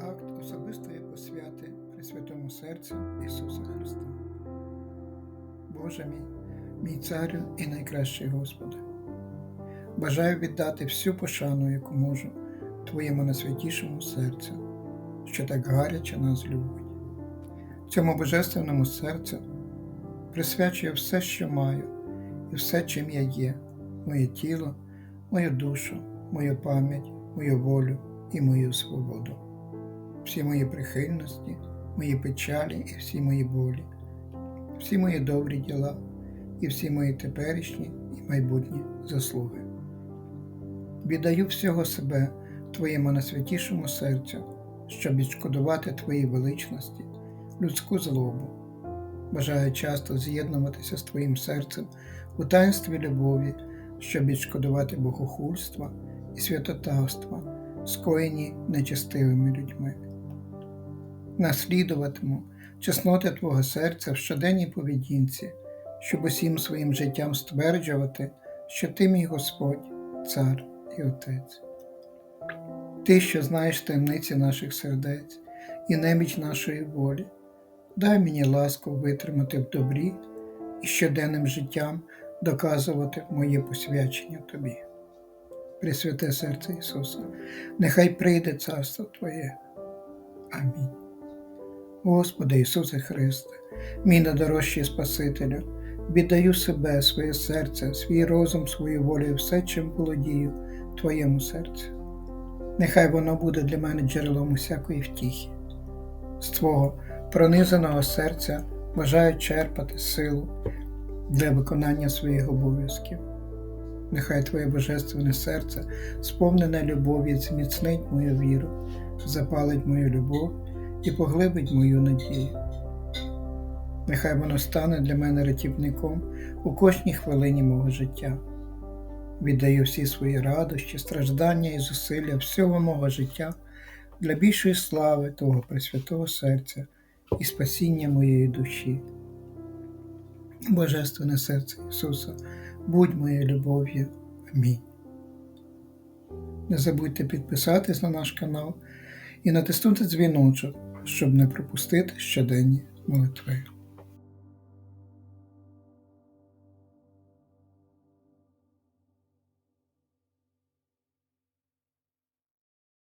Акт особистої посвяти Пресвятому серцю Ісуса Христа. Боже мій, мій царю і найкращий Господи, бажаю віддати всю пошану, яку можу, Твоєму найсвятішому серцю, що так гаряче нас любить. Цьому божественному серцю присвячую все, що маю, і все, чим я є, моє тіло, мою душу, мою пам'ять, мою волю і мою свободу всі мої прихильності, мої печалі і всі мої болі, всі мої добрі діла і всі мої теперішні і майбутні заслуги. Віддаю всього себе Твоєму найсвятішому серцю, щоб відшкодувати Твої величності, людську злобу. Бажаю часто з'єднуватися з Твоїм серцем у таїнстві любові, щоб відшкодувати богохульства і святотавства, скоєні нечестивими людьми наслідуватиму чесноти Твого серця в щоденній поведінці, щоб усім своїм життям стверджувати, що Ти мій Господь, Цар і Отець. Ти, що знаєш таємниці наших сердець і неміч нашої волі, дай мені ласку витримати в добрі і щоденним життям доказувати моє посвячення Тобі. Пресвяте серце Ісуса, нехай прийде царство Твоє. Амінь. Господи Ісусе Христе, мій найдорожчий Спасителю, віддаю себе, своє серце, свій розум, свою волю і все, чим володію Твоєму серцю. Нехай воно буде для мене джерелом усякої втіхи. З Твого пронизаного серця бажаю черпати силу для виконання своїх обов'язків. Нехай Твоє Божественне серце, сповнене любові, зміцнить мою віру, запалить мою любов і поглибить мою надію. Нехай воно стане для мене рятівником у кожній хвилині мого життя. Віддаю всі свої радощі, страждання і зусилля всього мого життя для більшої слави Твого Пресвятого серця і спасіння моєї душі. Божественне серце Ісуса, будь моєю любов'ю. Амінь. Не забудьте підписатись на наш канал і натиснути дзвіночок, щоб не пропустити щоденні молитви.